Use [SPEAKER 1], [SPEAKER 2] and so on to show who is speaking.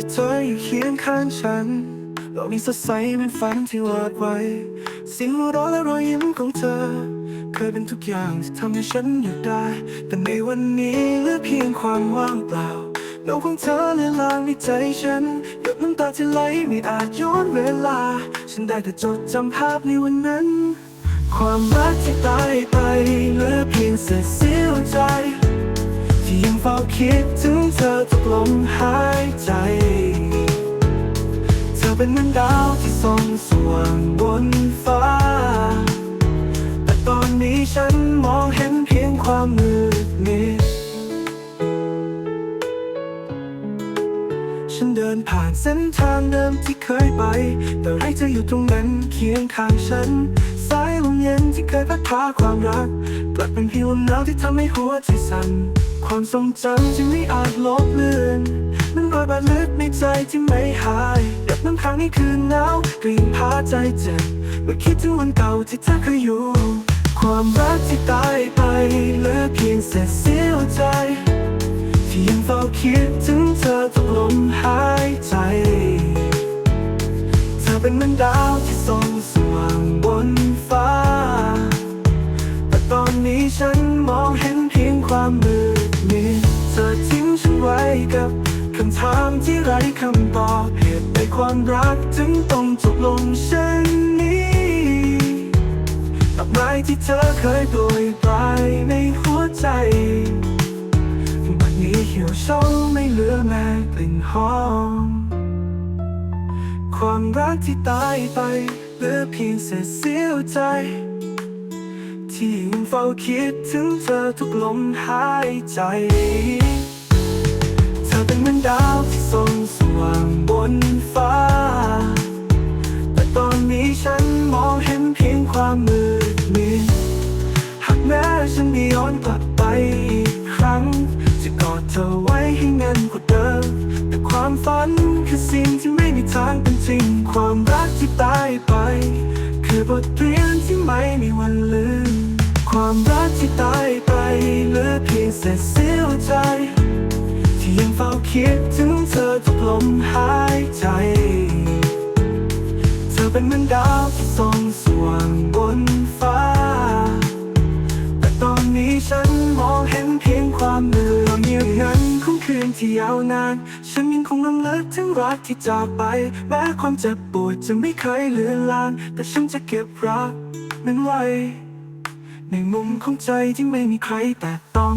[SPEAKER 1] ที่เธออยู่เคียงข้างฉันโลกนี้สดใสเป็นฝันที่วาดไว้เสียงหัวเราะและรอยยิ้มของเธอ เคยเป็นทุกอย่างที่ทำให้ฉันอยู่ได้ แต่ในวันนี้เหลือเพียงความว่างเปล่าเงาของเธอเลือนลางในใจฉันหยดน้ำตาที่ไหลไม่อาจย้อนเวลา ฉันได้แต่จดจำภาพในวันนั้น ความรักที่ตายไปเหลือเพียงเศษเสี้ยวใจ เฝ้าคิดถึงเธอทุกลมหายใจ เธอเป็นเหมือนดาวที่ส่องสว่างบนฟ้า แต่ตอนนี้ฉันมองเห็นเพียงความมืดมิด ฉันเดินผ่านเส้นทางเดิมที่เคยไป แต่ไรจะอยู่ตรงนั้นเคียงข้างฉัน เย็นที่เคยพัดพาความรักกลับเป็นเพียงลมหนาวที่ทำให้หัวใจสั่น ความทรงจำที่ไม่อาจลบเลือนมันรอยบาดลึกในใจที่ไม่หายหยดน้ำค้างในคืนหนาวกลิ่นพาใจเจ็บเมื่อคิดถึงวันเก่าที่เธอเคยอยู่ ความรักที่ตายไปเหลือเพียงเศษเสี้ยวใจที่ยังเฝ้าคิดถึงเธอทุกลม ไว้กับคำถามที่ไร้คำตอบเหตุใดความรักถึงต้องจบลงเช่นนี้ดอกไม้ที่เธอเคยโปรยปลายในหัวใจวันนี้เหี่ยวเฉาไม่เหลือแม้กลิ่นหอม ความรักที่ตายไปเหลือเพียงเศษเสี้ยวใจ ที่ยังเฝ้าคิดถึงเธอทุกลมหายใจ อเป็นเหมือนดาวที่ส่องสว่างบนฟ้า แต่ตอนนี้ฉันมองเห็นเพียงความมืดมิดหากแม้ฉันไม่ย้อนกลับไปอีกครั้ง จะกอดเธอไว้ให้แน่นกว่าเดิม แต่ความฝันคือสิ่งที่ไม่มีทางเป็นจริง ความรักที่ตายไป คือบทเรียนที่ไม่มีวันลืม ความรักที่ตายไปเหลือเพียงเศษเสี้ยวใจ ที่ยังเฝ้าคิดถึงเธอทุกลมหายใจ เธอเป็นเหมือนดาวที่ส่องสว่างบนฟ้า แต่ตอนนี้ฉันมองเห็นเพียงความเหนื่อยเงียงันของคืนที่ยาวนาน ฉันยังคงรำลึกถึงรักที่จากไป แม้ความเจ็บปวดจะไม่เคยเลือนลาง แต่ฉันจะเก็บรักนั้นไว้ในมุมของใจที่ไม่มีใครแตะต้อง